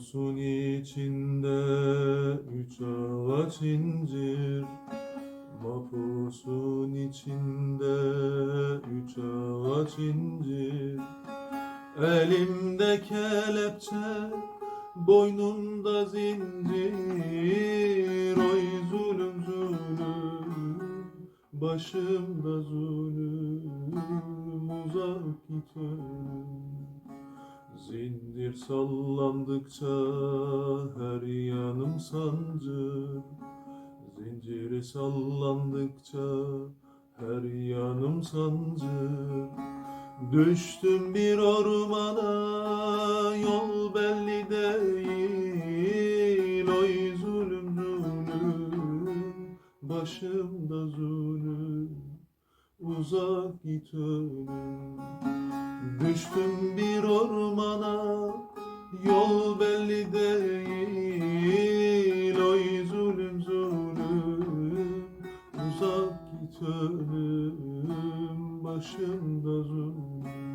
Mapusun içinde üç ağaç incir Mapusun içinde üç ağaç incir Elimde kelepçe Boynumda zincir. Oy zulüm zulüm Başımda zulüm. Uzak git Zincir sallandıkça her yanım sancı. Zinciri sallandıkça her yanım sancı. Düştüm bir ormana yol belli değil. Oy zulüm zulüm başımda zulüm. Uzak git ölüm Düştüm bir ormana Yol belli değil. Oy zulüm zulüm Uzak git ölüm Başımda zulüm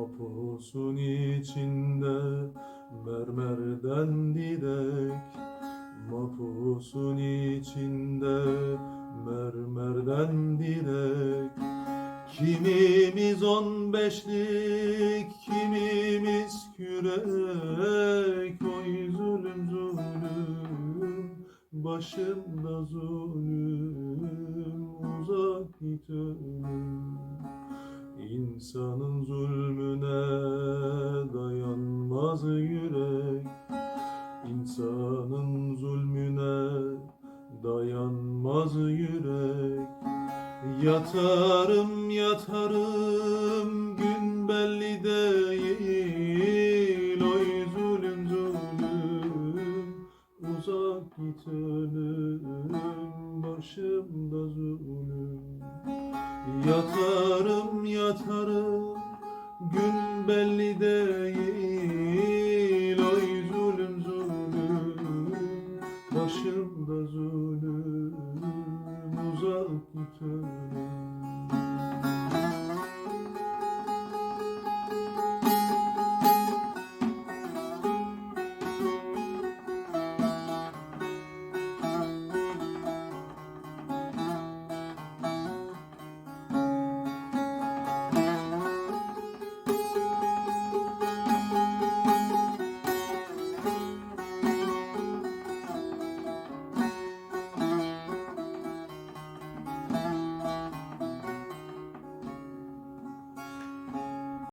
Mapusun içinde mermerden direk Mapusun içinde mermerden direk Kimimiz on beşlik, kimimiz kürek. Oy zulüm zulüm, başımda zulüm Uzak git ölüm İnsanın zulmüne dayanmaz yürek. İnsanın zulmüne dayanmaz yürek. Yatarım yatarım ölüm Başımda zulüm. Yatarım yatarım Gün belli değil. Oy zulüm zulüm Başımda zulüm. Uzak tutarım